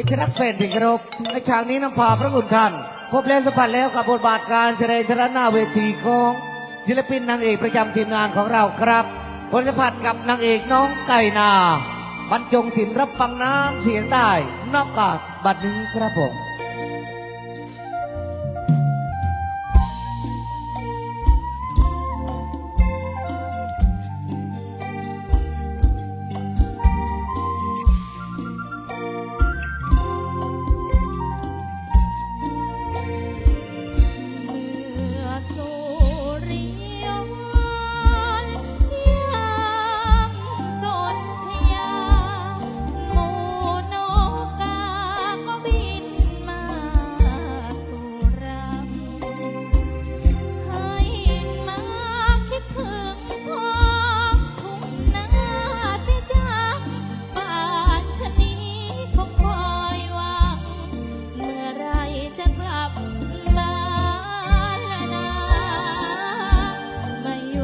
มิชรรักแฟนถึงกรบในฉากนี้น้ำพาพระคุณท่าน พบแล้วสัมผัสแล้วกับบทบาทการแสดงทรหน้าเวทีของศิลปินนางเอกประจำทีมงานของเราครับบทสัมผัสกับนางเอกน้องไก่นาบรรจงศิลรับฟังน้ำเสียงได้นอกกาดบัดนี้ครับผม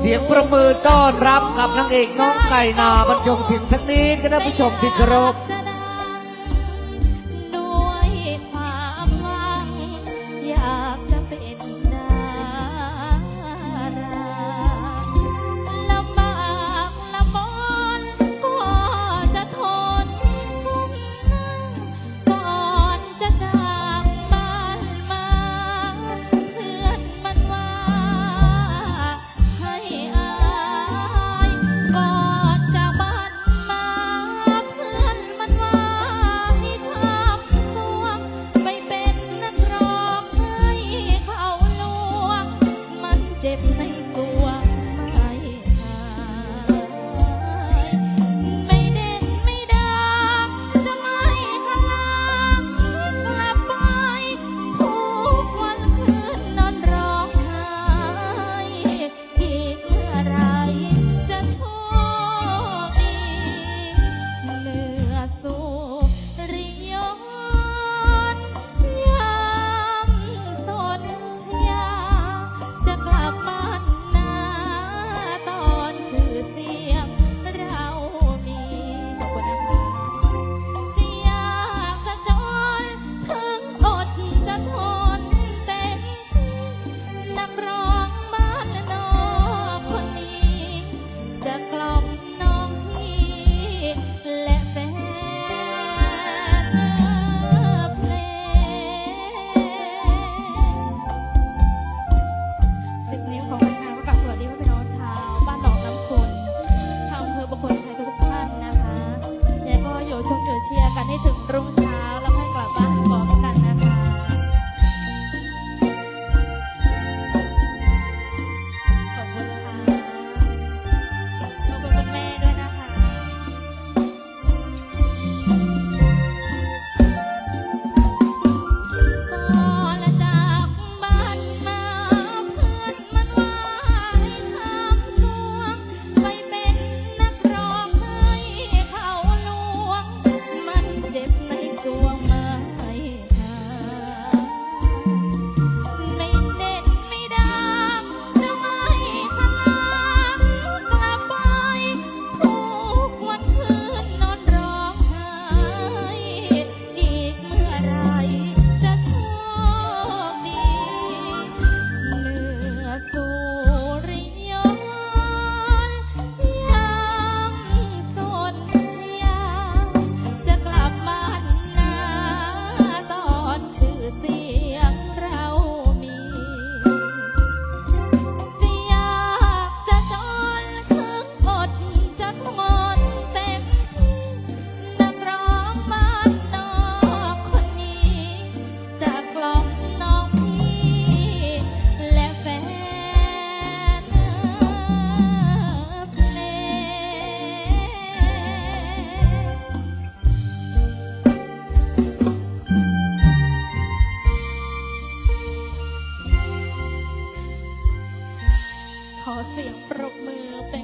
เสียงประมือต้อนรับกับนางเอกน้องไก่นาบรรจงสินสักนิดกันนะผู้ชมที่เคารพอยากจะเป็น เสียงปรบมือเป็น